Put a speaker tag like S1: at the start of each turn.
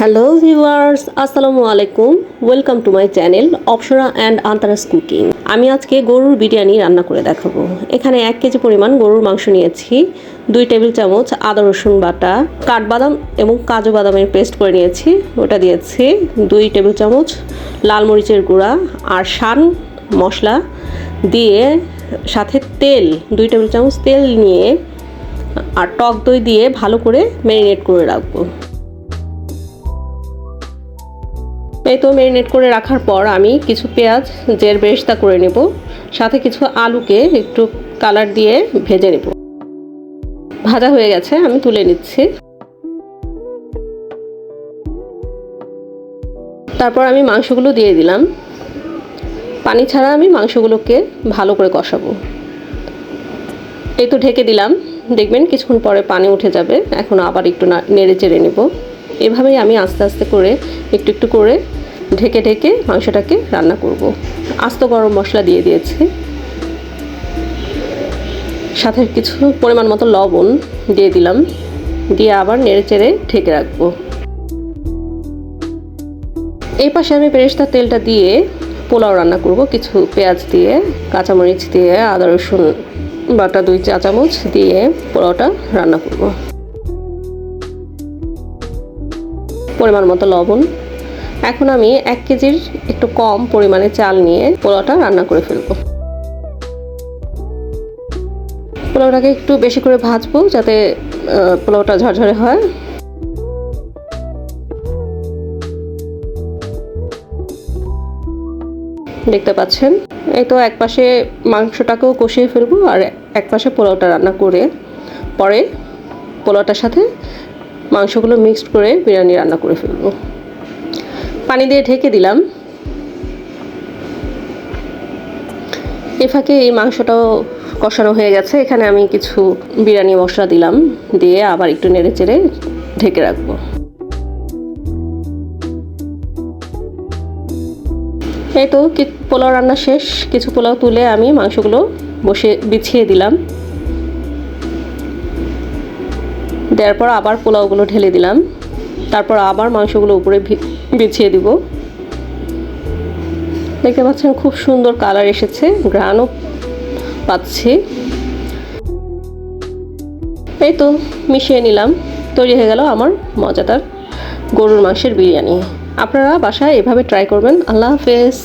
S1: Hello viewers আসসালামু আলাইকুম welcome to my channel Apsara and আন্তারাস cooking আমি আজকে গরুর বিরিয়ানি রান্না করে দেখাবো। এখানে এক কেজি পরিমাণ গরুর মাংস নিয়েছি। দুই টেবিল চামচ আদা, রসুন বাটা, কাঠবাদাম এবং কাজু বাদামের পেস্ট করে নিয়েছি। ওটা দিয়েছি দুই টেবিল চামচ লাল মরিচের গুঁড়া আর শান মশলা দিয়ে সাথে তেল, দুই টেবিল চামচ তেল নিয়ে আর টক দই দিয়ে ভালো করে ম্যারিনেট করে রাখব। এই তো ম্যারিনেট করে রাখার পর আমি কিছু পেঁয়াজ জের বেরেস্তা করে নেব। সাথে কিছু আলুকে একটু কালার দিয়ে ভেজে নেব। ভাজা হয়ে গেছে, আমি তুলে নিচ্ছি। তারপর আমি মাংসগুলো দিয়ে দিলাম। পানি ছাড়া আমি মাংসগুলোকে ভালো করে কষাবো। এই তো ঢেকে দিলাম। দেখবেন কিছুক্ষণ পরে পানি উঠে যাবে। এখন আবার একটু নেড়ে চেড়ে নেব। এভাবেই আমি আস্তে আস্তে করে একটু একটু করে ঢেকে ঢেকে মাংসটাকে রান্না করব। আস্ত গরম মশলা দিয়ে দিয়েছি। সাথে কিছু পরিমাণ মতো লবণ দিয়ে দিলাম। দিয়ে আবার নেড়ে চেড়ে ঢেকে রাখব। এই পাশে আমি পেরেস্তার তেলটা দিয়ে পোলাও রান্না করব। কিছু পেঁয়াজ দিয়ে, কাঁচামরিচ দিয়ে, আদা রসুন বাটা দুই চা চামচ দিয়ে পোলাওটা রান্না করব। পরিমাণ মতো লবণ। এখন আমি এক কেজির একটু কম পরিমাণে চাল নিয়ে পোলাওটা রান্না করে ফেলব। পোলাওটাকে একটু বেশি করে ভাজবো যাতে পোলাওটা ঝরঝরে হয়। দেখতে পাচ্ছেন? এই তো এক পাশে মাংসটাকেও কষিয়ে ফেলব আর এক পাশে পোলাওটা রান্না করে পরে পোলাওটার সাথে মাংসগুলো মিক্সড করে বিরিয়ানি রান্না করে ফেলব। পানি দিয়ে ঢেকে দিলাম। এ ফাঁকে এই মাংসটাও কষানো হয়ে গেছে। এখানে আমি কিছু বিরিয়ানি মশলা দিলাম, দিয়ে আবার একটু নেড়ে চেড়ে ঢেকে রাখব। এই তো পোলাও রান্না শেষ। কিছু পোলাও তুলে আমি মাংসগুলো বসে, বিছিয়ে দিলাম। দেওয়ার পর আবার পোলাওগুলো ঢেলে দিলাম। তারপর আবার মাংসগুলো উপরে বিছিয়ে দিব। দেখতে পাচ্ছেন খুব সুন্দর কালার এসেছে গ্রানও পাচ্ছি। এই তো মিশিয়ে নিলাম, তৈরি হয়ে গেল আমার মজাদার গরুর মাংসের বিরিয়ানি। আপনারা বাসায় এভাবে ট্রাই করবেন। আল্লাহ হাফেজ।